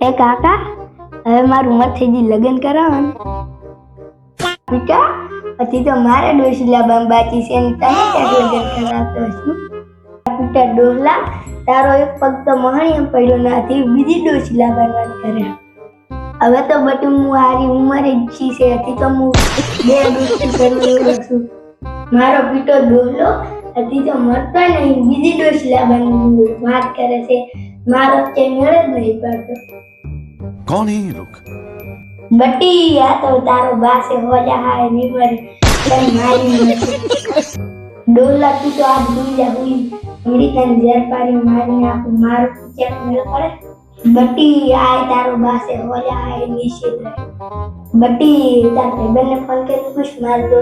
એ કાકા, હવે મારું મથેજી લગ્ન કરાવો ને બેટા પછી તો મારે ડોશીલા બાંબાચી છે ને તને ક્યાંક લગ્ન કરાવતો છું બેટા ડોહલા તારો એક પગ તો મહાણીએ પડ્યો નથી બીજી ડોશીલા બનવાન કરે. હવે તો બટુ હું હારી ઉંમરે જ છી હતી તો હું બે ડોસી કરવું છું. મારો પીટો ડોહલો હતી તો મરતો નહીં, બીજી ડોશીલા બનવાની વાત કરે છે. મારો ચેનલ જ કોણ હે બટી આ તો તારો બાસે હો જાહે નિમર તેમ મારી ડોલા તું તો આજ ભૂલી જા ભૂલી હમડી તને ઝેર મારી નાખું મારું ચેનલ મેળ પડે. બટી આય તારો બાસે હો જાહે નિશ્ચિત રહે બટી તાર ભાઈબંધને ફોન કરીને પૂછ માર દો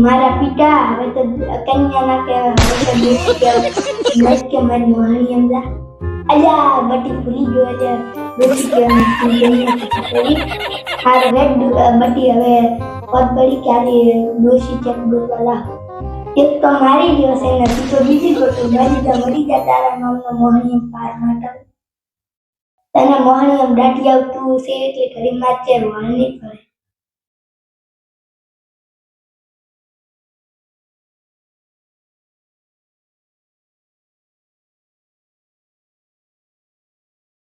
મારા પિતા હવે તો કન્યા ના કહેવાય હવે તો બેટી કહેવાય મત કે મારી વાણી સમજા અલ્યા બટી ભૂલી ગયો છે દેશી કહેવાય હાર રેડ બટી હવે પદ બળી ક્યારે દોશી ચેક ગોતવાલા એક તો મારી ગયો છે ને તો બીજી ગોતું મારી તો મરી જા તારા નામનો મોહણીયમ પાર માટે તને મોહણીયમ દાટી આવતું છે એટલે ઘડી માચે વાળ પડે